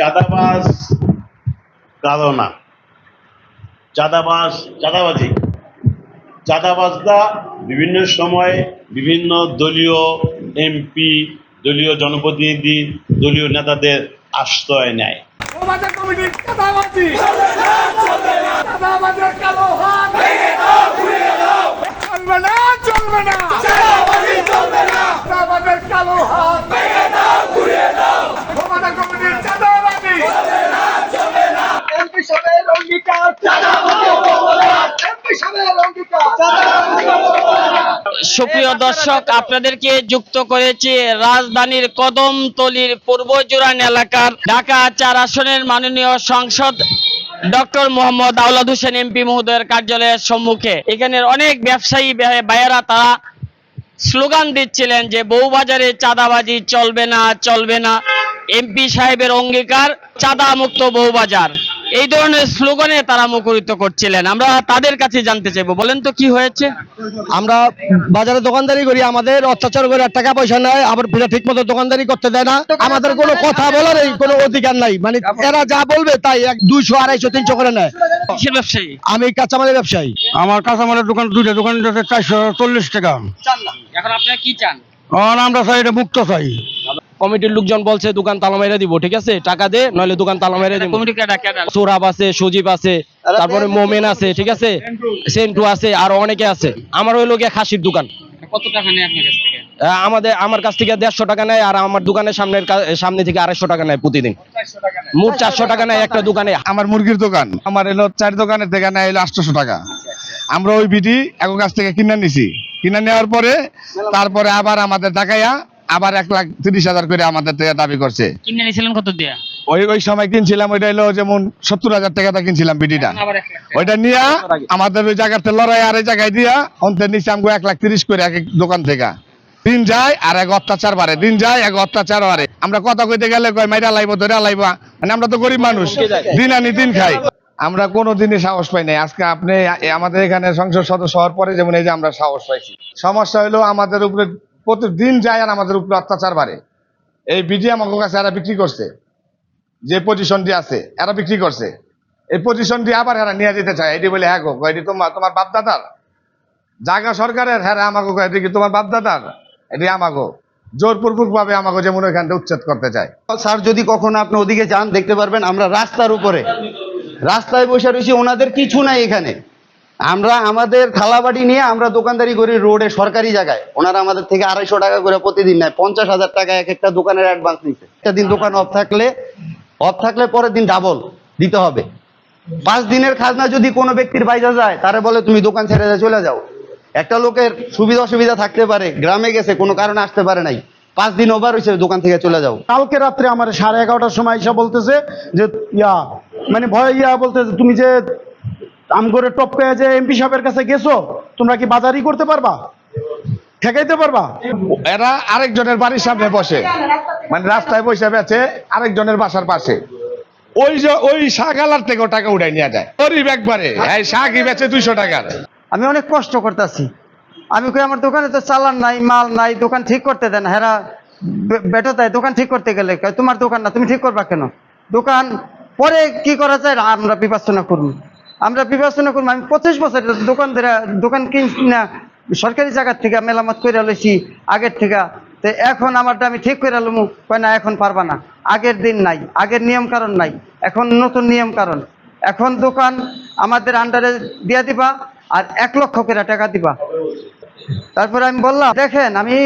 চাঁদাবাজ কারও না। চাঁদাবাজ চাঁদাবাজি চাঁদাবাজরা বিভিন্ন সময়ে বিভিন্ন দলীয় এমপি দলীয় জনপ্রতিনিধি, দলীয় নেতাদের আশ্রয় নেয় চাঁদাবাজি চাঁদাবাজের কালো হাত চলবে না চলবে না চাঁদাবাজের কালো হাত আমাদের কমিটির চাঁদাবাজি এমপি সাহেবের অঙ্গীকার এমপি সাহেবের অঙ্গীকার সুপ্রিয় দর্শক আপনাদেরকে যুক্ত করেছি রাজধানীর কদমতলির পূর্ব জুরান এলাকার ঢাকা চার আসনের মাননীয় সংসদ ডক্টর মোহাম্মদ আউলাদ হোসেন এমপি মহোদয়ের কার্যালয়ের সম্মুখে। এখানের অনেক ব্যবসায়ী ভাইয়েরা তারা স্লোগান দিচ্ছিলেন যে বউবাজারে চাঁদাবাজি চলবে না চলবে না। এমপি সাহেবের অঙ্গীকার চাঁদা মুক্ত বউবাজার। এই ধরনের স্লোগানে তারা মুখরিত করছিলেন। আমরা তাদের কাছে জানতে চাইব বলেন তো কি হয়েছে? আমরা বাজারে দোকানদারি করি আমাদের অত্যাচার করে টাকা পয়সা নেয় আবার ফিরে ঠিক মতো দোকানদারি করতে দেয় না। আমাদের কোনো কথা বলার এই কোনো অধিকার নাই। মানে এরা যা বলবে তাই এক দুইশো আড়াইশো তিনশো করে নেয়। ব্যবসায়ী? আমি কাঁচামালের ব্যবসায়ী। আমার কাঁচামালের দোকান দুইটা দোকান চারশো চল্লিশ টাকা। এখন আপনারা কি চান? আর আমরা চাই এটা মুক্ত চাই। কমিটির লোকজন বলছে দোকান তালা মেরে দিব ঠিক আছে? টাকা দে নইলে দোকান তালা মেরে দিব। কমিটি কেডা কেডা? সোরাব আছে সজীব আছে তারপরে মোমেন আছে ঠিক আছে? সেন্টু আছে আরও অনেকে আছে। আমার ওই লোকে খাসির দোকান। কত টাকা নেই আপনার কাছ থেকে? আমাদের আমার কাছ থেকে দেড়শো টাকা নেয় আর আমার দোকানের সামনের সামনে থেকে আড়াইশো টাকা নেয় প্রতিদিন। মোট চারশো টাকা নেয় একটা দোকানে। আমার মুরগির দোকান। আমার এলো চার দোকানের থেকে নেয় এলো আটশোশো টাকা। আমরা ওই বিটি এক কাছ থেকে কিনে নিছি। কিনে নেওয়ার পরে তারপরে আবার আমাদের টাকাইয়া আবার এক লাখ তিরিশ হাজার করে আমাদের থেকে দাবি করছে। কিনে নিয়েছিলেন কত দিয়া? ওই ওই সময় কিনছিলাম ওইটা হলো যেমন সত্তর হাজার টাকা কিনছিলাম টাকা। ওইটা নিয়ে আমাদের ওই জায়গাতে লড়াই আর এই জায়গায় দিয়া অন্তের নিচে আমগো এক লাখ তিরিশ করে এক এক দোকান থেকে। দিন যায় আর এক অত্যাচার বাড়ে দিন যায় এক অত্যাচার বাড়ে। আমরা কথা কইতে গেলে কয় মাইরা লাইবো ধরে লাইবা। মানে আমরা তো গরিব মানুষ দিন আনি দিন খাই। আমরা কোনো দিনই সাহস পাই নাই। আজকে আপনি আমাদের এখানে সংসদ সদস্য হওয়ার পরে যেমন এই যে আমরা সাহস পাইছি। সমস্যা হলো আমাদের উপরে প্রতিদিন যায় আর আমাদের উপরে অত্যাচার বাড়ে। এই বিজি আমাকে কাছে এরা বিক্রি করছে। যে পজিশনটি আছে, এরা বিক্রি করছে। এই পজিশনটি আবার এরা নিয়ে যেতে চায়। এটি বলে হ্যাঁ গো, এটি তোমার তোমার বাপদাদার। জায়গা সরকারের হ্যাঁ আমাকে এটি কি তোমার বাপদাদার? এটি আমাকে জোরপূর্বক ভাবে আমাকে যেমন ওইখানটা উচ্ছেদ করতে চায়। স্যার, যদি কখনো আপনি ওদিকে যান, দেখতে পারবেন আমরা রাস্তার উপরে। রাস্তায় বসে রয়েছি, ওনাদের কিছু নাই এখানে। আমরা আমাদের থালাবাড়ি নিয়ে আমরা দোকানদারি করি রোডে, সরকারি জায়গায়। ওনারা আমাদের থেকে আড়াইশো টাকা করে প্রতিদিন নেয়। পঞ্চাশ হাজার টাকা এক একটা দোকানের অ্যাডভান্স নিচ্ছে একটা দিন দোকান অফ থাকলে অফ থাকলে পরের দিন ডাবল দিতে হবে। পাঁচ দিনের খাজনা যদি কোনো ব্যক্তির বাইজা যায়, তারা বলে তুমি দোকান ছেড়ে চলে যাও। একটা লোকের সুবিধা অসুবিধা থাকতে পারে, গ্রামে গেছে, কোনো কারণে আসতে পারে নাই। পাঁচ দিন ওভার হয়েছে দোকান থেকে চলে যাও। কালকে রাত্রে আমার সাড়ে এগারোটার সময় এসে বলতেছে যে, ইয়া মানে ভয় ইয়া বলতেছে, তুমি যে আমগরে টপকে যে এমপি সাহেবের কাছে গেছো তোমরা কি বাজারই করতে পারবা? ঠেকাইতে পারবা? এরা আরেকজনের বাড়ির সামনে বসে। মানে রাস্তায় বসে বেছে আরেকজনের বাসার পাশে। ওই যে ওই শাকালার থেকেও টাকা উঠাই নিয়ে যায়। গরিব একবারে। এই শাকই বেচে দুইশো টাকার। আমি অনেক কষ্ট করতেছি। আমি কই আমার দোকানে তো চালান নাই মাল নাই দোকান ঠিক করতে দেন হেরা বেটো তাই দোকান ঠিক করতে গেলে তোমার দোকান না তুমি ঠিক করবা কেন? দোকান পরে কি করা যায় আমরা বিবেচনা করব আমরা বিবেচনা করব আমি পঁচিশ বছর দোকান ধরে দোকান কিনছি না সরকারি জায়গার থেকে মেলামত করে লইছি, আগের থেকে। তো এখন আমারটা আমি ঠিক করে লমু, কয় না, এখন পারবা না। আগের দিন নাই, আগের নিয়ম কারণ নাই, এখন নতুন নিয়ম কারণ। এখন দোকান আমাদের আন্ডারে দিয়া দিবা আর এক লক্ষ করে টাকা দিবা। তারপরে আমি বললাম, দেখেন আমি,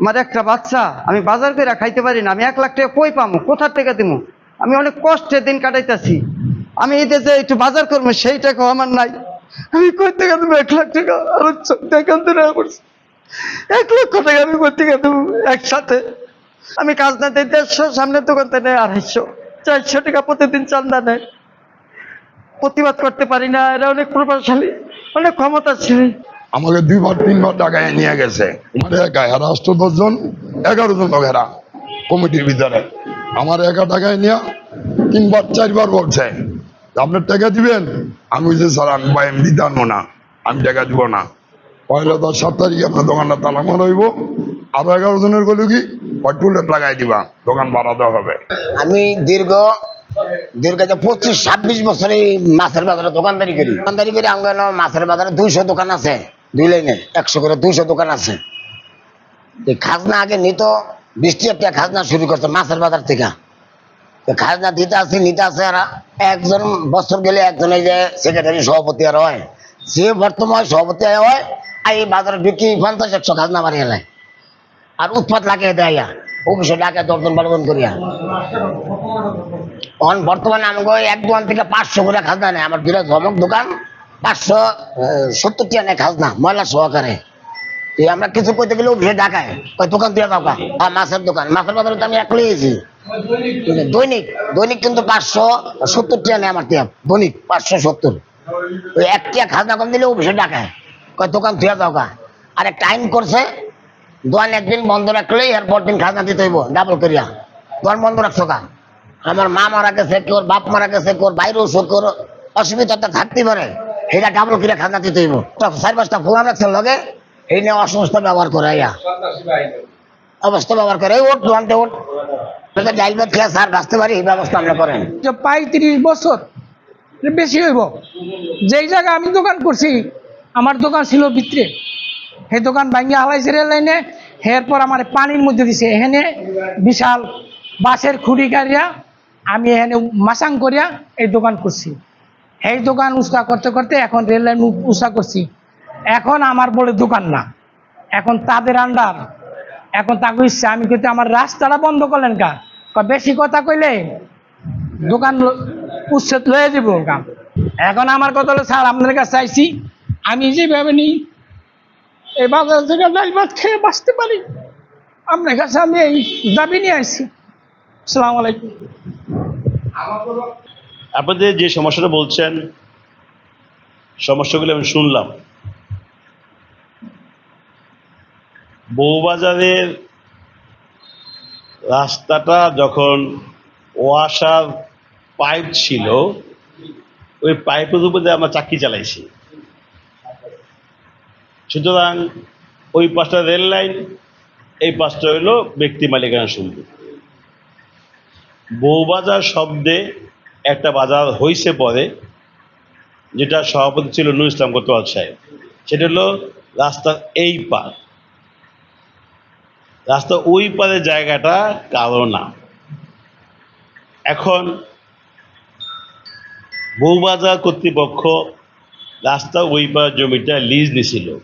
আমার একটা বাচ্চা, আমি বাজার করে খাইতে পারি না, আমি এক লাখ টাকা কই পামু? কোথার থেকে দিমু? আমি অনেক কষ্টে দিন কাটাইতেছি। আমি এই যে একটু বাজার করব, সেই টাকাও আমার নাই। আমি কই থেকে দেবো? এক লাখ টাকা আমার দেখান এক লক্ষ টাকা আমি কই থেকে দেবো একসাথে? আমি কাজ না দিই দেড়শো সামনে দোকান থেকে নেয় আড়াইশো। চারশো টাকা প্রতিদিন চান্দা নেয় প্রতিবাদ করতে পারি না, এরা অনেক প্রভাবশালী, অনেক ক্ষমতাশালী। আমাকে দুইবার, তিনবার টাকায় নিয়ে গেছে। আমার একা হেরা অষ্ট দশজন, এগারো জন লোক কমিটির ভিতরে। আমার একা টাকায় নিয়ে তিনবার, চারবার বলছে। আপনার টাকা দিবেন? আমি বলছি, স্যার, আমি আমি দিতে পারব না। আমি টাকা দিব না। পয়লা দশ সাত তারিখে আপনার দোকানটা তালা মারা হইব। আরও এগারো জনের গেল কি টুলেট লাগাই দিবা, দোকান বাড়াতে হবে। আমি দীর্ঘ দীর্ঘ পঁচিশ, ছাব্বিশ বছর মাছের বাজারে দোকানদারি করি। দোকানদারি মাছের বাজারে দোকান আছে, দুই লাইনে, একশো করে দুইশো দোকান আছে। এই খাজনা আগে নিত একটা খাজনা শুরু করছে মাছের বাজার থেকে। খাজনা দিতে আছে, নিতে আছে আর একজন বছর গেলে একজন এই যে সেক্রেটারি সভাপতি আর হয়। সে বর্তমান সভাপতি হয় এই বাজারে ঢুকি পঞ্চাশ, একশো খাজনা বাড়িয়ে নেয় আর উৎপাত লাগিয়ে দেয় অফিসে ডাকে দর্জন বালবন করিয়া। এখন বর্তমানে আমি এক দোকান থেকে পাঁচশো করে খাজনা নেই আমার দুটা ধমক দোকান, পাঁচশো সত্তর টাকা নেয় খাজনা, ময়লা সহকারে। আমরা কিছু করতে গেলে অফিসে ডাকায়। কয়, দোকান দিয়ে দাও হ্যাঁ মাছের দোকান। মাছের বাজারে তো আমি এক লিয়েছি দৈনিক দৈনিক কিন্তু পাঁচশো সত্তর টাকা নেয় আমার টিয়া, দৈনিক পাঁচশো সত্তর। ওই এক টাকা খাজনা কম দিলে অফিসে ডাকায় কয়, দোকান দিয়ে দাও আর একটা আইন করছে, দোকান একদিন বন্ধ রাখলেই এরপর দিন খাজনা দিতে হইব, ডাবল করিয়া। দোকান বন্ধ রাখছো কা আমার মা মারা গেছে কেউ বাপ মারা গেছে কেউ বাইরে অসুখ কেউ অসুবিধা তো থাকতে পারে। সেটা ডাবল করে খাজনা দিতে হইব। চার পাঁচটা ফোন রাখছে লগে, এই নিয়ে অসমস্ত ব্যবহার করে ইয়া অবস্থা ব্যবহার করে ওট দোকানতে ওট। ডাইল ভাত খেয়ে স্যার বাঁচতে পারি, এই ব্যবস্থা আমরা করেন। পঁয়ত্রিশ বছর বেশি হইব। যেই জায়গায় আমি দোকান করছি, আমার দোকান ছিল ভিতরে। সেই দোকান ভাঙ্গি হালাইছে রেল লাইনে, এরপর আমার পানির মধ্যে দিছে। এখানে বিশাল বাঁশের খুঁড়ি কারিয়া আমি এখানে মাসাং করিয়া এই দোকান করছি। এই দোকান উস্কা করতে করতে এখন রেল লাইন উস্কা করছি। এখন আমার বলে দোকান না। এখন তাদের আন্ডার এখন তাকে ইচ্ছা, আমি কিন্তু আমার রাস্তাটা বন্ধ করলেন কা বেশি কথা কইলে দোকান উচ্ছেদ লয়ে যাব কাম এখন আমার কথা হলো, স্যার, আপনার কাছে চাইছি আমি যেভাবে নিই, এই বাজার থেকে ডাল খেয়ে বাঁচতে পারি। আপনার কাছে আমি এই দাবি নিয়ে আসছি আসসালামু আলাইকুম। আপনাদের যে সমস্যাটা বলছেন, সমস্যাগুলো আমি শুনলাম। বউবাজারের রাস্তাটা যখন ওয়াসার পাইপ ছিল, ওই পাইপের উপরে আমরা চাকরি চালাইছি। সুতরাং ওই পাশটা রেল লাইন, এই পাশটা হইল ব্যক্তি মালিকানা শুনবে বউবাজার শব্দে একটা বাজার হইছে পরে, যেটা সভাপতি ছিল নুর ইসলাম কোতোয়াল সাহেব। সেটা হলো রাস্তার এই পার রাস্তা ওই পারের জায়গাটা কারও না। এখন বউবাজার কর্তৃপক্ষ রাস্তা ওই পার জমিটা লিজ নিছিল।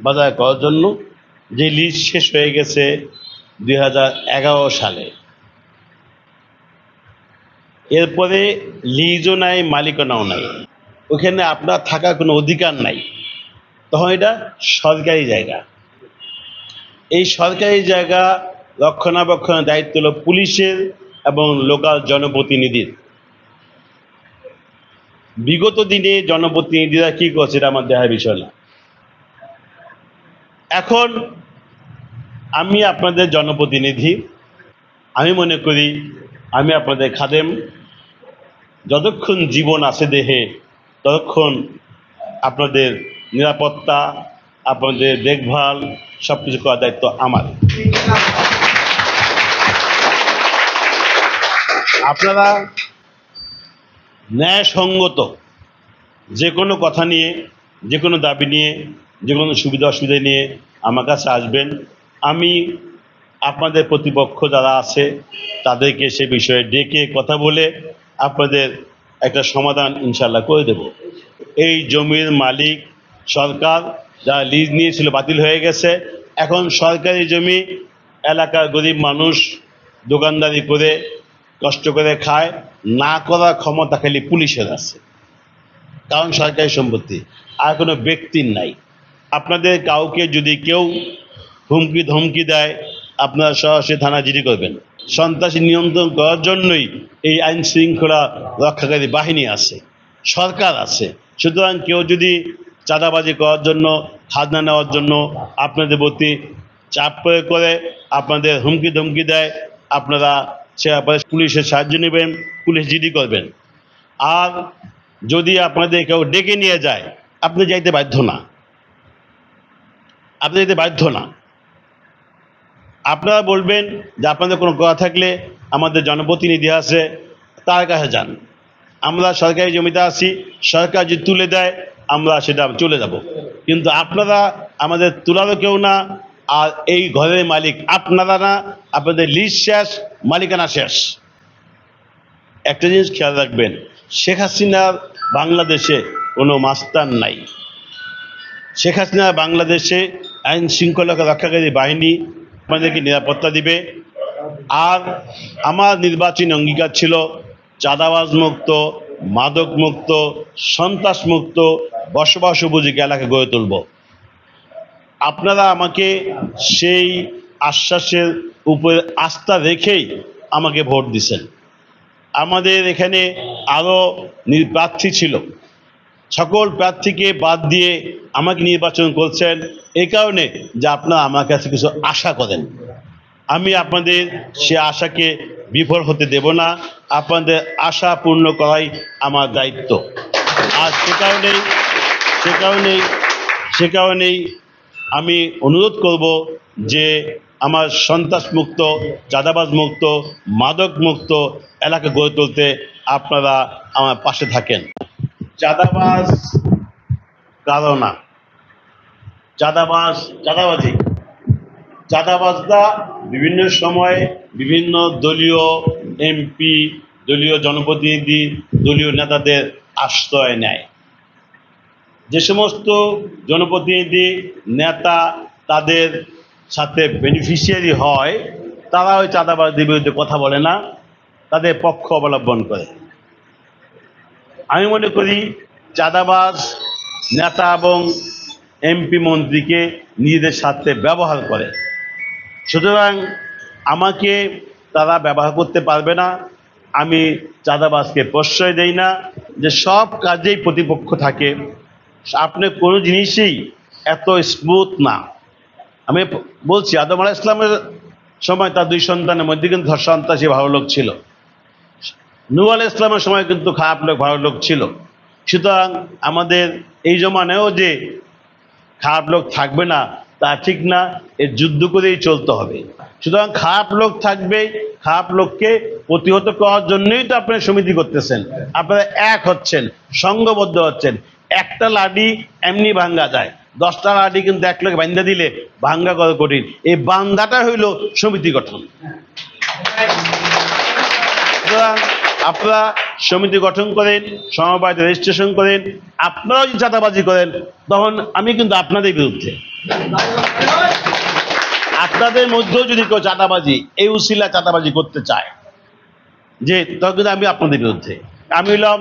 বাজার করার জন্য যে লিজ শেষ হয়ে গেছে দুই হাজার এগারো সালে। এরপরে লিজও নাই, মালিকানাও নাই। ওখানে আপনার থাকার কোনো অধিকার নাই। তখন এটা সরকারি জায়গা। এই সরকারি জায়গা রক্ষণাবেক্ষণের দায়িত্ব হলো পুলিশের এবং লোকাল জনপ্রতিনিধির। বিগত দিনে জনপ্রতিনিধিরা কি করছে এটা আমার দেখার বিষয় না। এখন আমি আপনাদের জনপ্রতিনিধি, আমি মনে করি আমি আপনাদের খাদেম। যতক্ষণ জীবন আছে দেহে, ততক্ষণ আপনাদের নিরাপত্তা আপনাদের দেখভাল সব কিছু করার দায়িত্ব আমার। আপনারা ন্যায়সঙ্গত যে কোনো কথা নিয়ে, যে কোনো দাবি নিয়ে, যে কোনো সুবিধা অসুবিধা নিয়ে আমার কাছে আসবেন। আমি আপনাদের প্রতিপক্ষ যারা আছে, তাদেরকে সে বিষয়ে ডেকে কথা বলে আপনাদের একটা সমাধান ইনশাল্লাহ করে দেব। এই জমির মালিক সরকার যারা লিজ নিয়েছিল বাতিল হয়ে গেছে। এখন সরকারি জমি এলাকার গরিব মানুষ দোকানদারি করে, কষ্ট করে খায়, না করার ক্ষমতা খালি পুলিশের আছে। কারণ সরকারি সম্পত্তি, আর কোনো ব্যক্তির নাই। আপনাদের কাউকে যদি কেউ হুমকি ধমকি দেয়, আপনারা সরাসরি থানা জিডি করবেন। সন্ত্রাসী নিয়ন্ত্রণ করার জন্যই এই আইন শৃঙ্খলা রক্ষাকারী বাহিনী আছে, সরকার আছে। সুতরাং কেউ যদি চাঁদাবাজি করার জন্য, খাজনা নেওয়ার জন্য আপনাদের প্রতি চাপ প্রয়োগ করে আপনাদের হুমকি ধমকি দেয়। আপনারা সে ব্যাপারে পুলিশের সাহায্য নেবেন, পুলিশ জিডি করবেন। আর যদি আপনাদের কেউ ডেকে নিয়ে যায়, আপনি যাইতে বাধ্য না। আপনি যেতে বাধ্য না। আপনারা বলবেন যে আপনাদের কোনো কথা থাকলে আমাদের জনপ্রতিনিধি আছে, তার কাছে যান। আমরা সরকারি জমিতে আছি, সরকার যদি তুলে দেয় আমরা সেটা চলে যাব। কিন্তু আপনারা আমাদের তোলারও কেউ না, আর এই ঘরের মালিক আপনারা না, আপনাদের লিজ শেষ, মালিকানা শেষ। একটা জিনিস খেয়াল রাখবেন, শেখ হাসিনার বাংলাদেশে কোনো মাস্তান নাই। শেখ হাসিনা বাংলাদেশে আইন শৃঙ্খলাকে রক্ষাকারী বাহিনী আমাদেরকে নিরাপত্তা দিবে। আর আমার নির্বাচনী অঙ্গীকার ছিল চাঁদাবাজ মুক্ত মাদক মুক্ত সন্ত্রাস মুক্ত বসবাস উপযোগী এলাকা গড়ে তুলব। আপনারা আমাকে সেই আশ্বাসের উপরে আস্থা রেখেই আমাকে ভোট দিছেন। আমাদের এখানে আরও প্রার্থী ছিল। সকল প্রার্থীকে বাদ দিয়ে আমাকে নির্বাচন করছেন। এই কারণে যে আপনারা আমার কাছে কিছু আশা করেন। আমি আপনাদের সে আশাকে বিফল হতে দেব না। আপনাদের আশা পূর্ণ করাই আমার দায়িত্ব। আর সে কারণেই সে কারণেই সে কারণেই আমি অনুরোধ করব যে আমার সন্ত্রাস মুক্ত চাঁদাবাজ মুক্ত মাদক মুক্ত এলাকা গড়ে তুলতে আপনারা আমার পাশে থাকেন। চাঁদাবাজ কারও না। চাঁদাবাজ, চাঁদাবাজি। চাঁদাবাজরা বিভিন্ন সময়ে বিভিন্ন দলীয় এমপি, দলীয় জনপ্রতিনিধি, দলীয় নেতাদের আশ্রয় নেয়। যে সমস্ত জনপ্রতিনিধি, নেতা তাদের সাথে বেনিফিশিয়ারি হয়, তারা ওই চাঁদাবাজদের বিরুদ্ধে কথা বলে না, তাদের পক্ষ অবলম্বন করে। আমি মনে করি চাঁদাবাজ নেতা এবং এমপি মন্ত্রীকে নিজেদের স্বার্থে ব্যবহার করে। সুতরাং আমাকে তারা ব্যবহার করতে পারবে না। আমি চাঁদাবাজকে প্রশ্রয় দেই না যে সব কাজেই প্রতিপক্ষ থাকে। আপনি কোনো জিনিসই এত স্মুথ না। আমি বলছি, আদম আলাহ ইসলামের সময় তার দুই সন্তানের মধ্যে কিন্তু সন্ত্রাসী ভালো লোক ছিল। নূ আলাহ ইসলামের সময় কিন্তু খারাপ লোক, ভালো লোক ছিল। সুতরাং আমাদের এই জমানেও যে খারাপ লোক থাকবে না তা ঠিক না, এ যুদ্ধ করেই চলতে হবে। সুতরাং খারাপ লোক থাকবে, খারাপ লোককে প্রতিহত করার জন্যই তো আপনারা সমিতি করতেছেন। আপনারা এক হচ্ছেন সংঘবদ্ধ হচ্ছেন। একটা লাডি এমনি ভাঙ্গা যায়। দশটা লাডি কিন্তু এক লোক বান্ধা দিলে ভাঙ্গা কত কঠিন। এই বান্ধাটা হইল সমিতি গঠন। আপনারা সমিতি গঠন করেন, সমবায় রেজিস্ট্রেশন করেন, আপনারাও যদি চাঁদাবাজি করেন, তখন আমি কিন্তু আপনাদের বিরুদ্ধে। আপনাদের মধ্যেও যদি কেউ চাঁদাবাজি, এই উসিলা চাঁদাবাজি করতে চায়, যে তখন আমি আপনাদের বিরুদ্ধে। আমি হলাম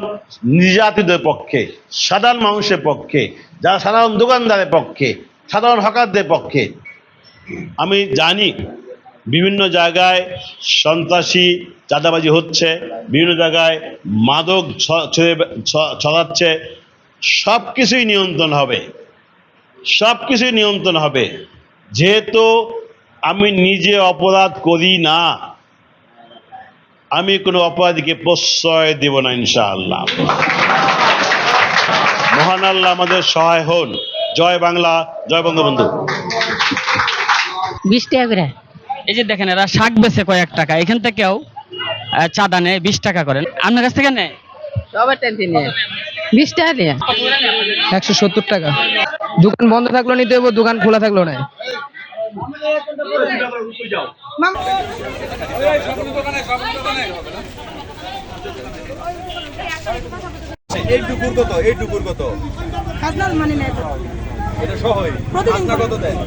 নির্যাতিতের পক্ষে, সাধারণ মানুষের পক্ষে, যারা সাধারণ দোকানদারের পক্ষে, সাধারণ হকারদের পক্ষে। আমি জানি বিভিন্ন জায়গায় সন্ত্রাসী চাঁদাবাজি হচ্ছে, বিভিন্ন জায়গায় মাদক ছড়াচ্ছে সব কিছুই নিয়ন্ত্রণ হবে। সব কিছুই নিয়ন্ত্রণ হবে। যেহেতু আমি নিজে অপরাধ করি না আমি কোনো অপরাধীকে প্রশ্রয় দেব না ইনশাআল্লাহ। মহান আল্লাহ আমাদের সহায় হন। জয় বাংলা জয় বঙ্গবন্ধু। বিশ টাকা করে। এই যে দেখেন এরা শাক বেছে কয়েক টাকা। এখান থেকেও চাঁদা নেয় বিশ টাকা করেন আপনার কাছ থেকে নেয়? সবার টেনশন নিয়ে। বিশ টাকা দিয়ে? একশো সত্তর টাকা। দোকান বন্ধ থাকল নিতে হব দোকান খোলা থাকল না। এইটুকুর কত এইটুকুর কত? খাজনার মানে নেই। এটা সহই। প্রতিদিন আপনার কত দেয়?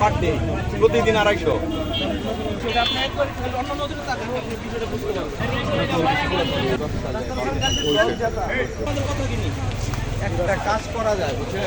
পার ডে প্রতিদিন আড়াইশো। একটা কাজ করা যায় বুঝছেন?